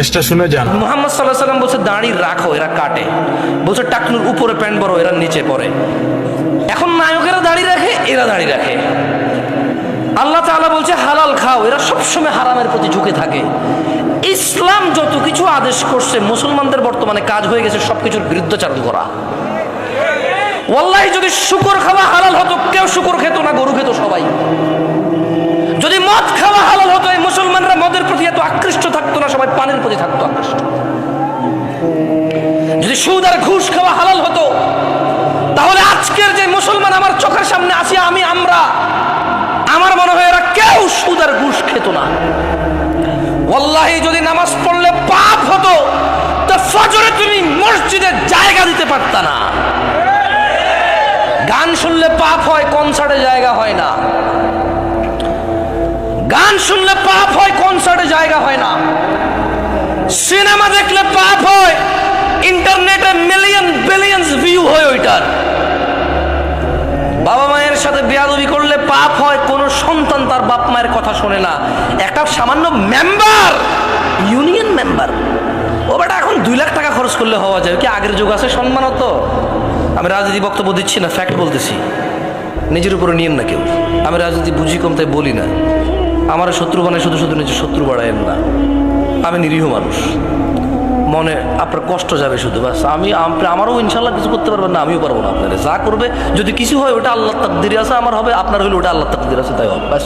ভয়েসটা শুনে যান। মোহাম্মদ সাল্লাহ সাল্লাম বলছে, দাড়ি রাখো, এরা কাটে। বলছে, টাকনুর উপরে প্যান্ট বড় এরা নিচে পড়ে এখন নায়কেরা দাড়ি রাখে, এরা দাড়ি রাখে। আল্লাহ তাআলা বলছে, হালাল খাও। এরা সবসময় হারামের প্রতি ঝুঁকে থাকে। ইসলাম যত কিছু আদেশ করছে, মুসলমানদের বর্তমানে কাজ হয়ে গেছে সব কিছুর বিরুদ্ধাচারণ করা ওয়াল্লাহি যদি শুকর খাওয়া হালাল হতো কেউ শুকর খেত না গরু খেত সবাই যদি মদ খাওয়া হালাল হতো এই মুসলমানরা মদের প্রতি এত আকৃষ্ট থাকতো না সবাই পানের প্রতি থাকতো আকৃষ্ট যদি সুদ আর ঘুষ খাওয়া হালাল হতো, তাহলে আজকের যে মুসলমান আমার চোখের সামনে আসি আমি, আমরা, আমার মনে হয় এরা কেউ সুদ আর ঘুষ খেত না। ওয়াল্লাহি, যদি নামাজ পড়লে পাপ হতো, তো ফজরে তুমি মসজিদে জায়গা দিতে পারত না। গান শুনলে পাপ হয় কনসার্টে জায়গা হয় না। গান শুনলে পাপ হয় কনসার্টে জায়গা হয় না। সিনেমা দেখলে পাপ হয়, ইন্টারনেটে মিলিয়ন বিলিয়ন্স ভিউ হয় ওইটার। বাবা মায়ের সাথে বেয়াদবি করলে পাপ হয়, কোনো সন্তান তার বাপ মায়ের কথা শোনে না। একটা সামান্য মেম্বার ইউনিয়ন মেম্বার ও বেটা, এখন দুই লাখ টাকা খরচ করলে হওয়া যায়। কি আগের যুগ আছে, সম্মান তো আমি রাজনীতি বক্তব্য দিচ্ছি না ফ্যাক্ট বলতেছি। নিজের উপরে নিয়েন না কেউ। আমি রাজনীতি বুঝি কম, তাই বলি না। আমার শত্রু বানায়, শুধু শুধু নিজের শত্রু বাড়ায়েন না। আমি নিরীহ মানুষ। মনে আপনার কষ্ট যাবে শুধু, বাস। আমি আমারও ইনশাল্লাহ কিছু করতে পারবেন না, আমিও পারব না আপনার। যা করবে, যদি কিছু হয়, ওটা আল্লাহ তাকদির আছে, আমার হবে, আপনার হলে ওটা আল্লাহ তাকদির আছে, তাই হবে ব্যাস।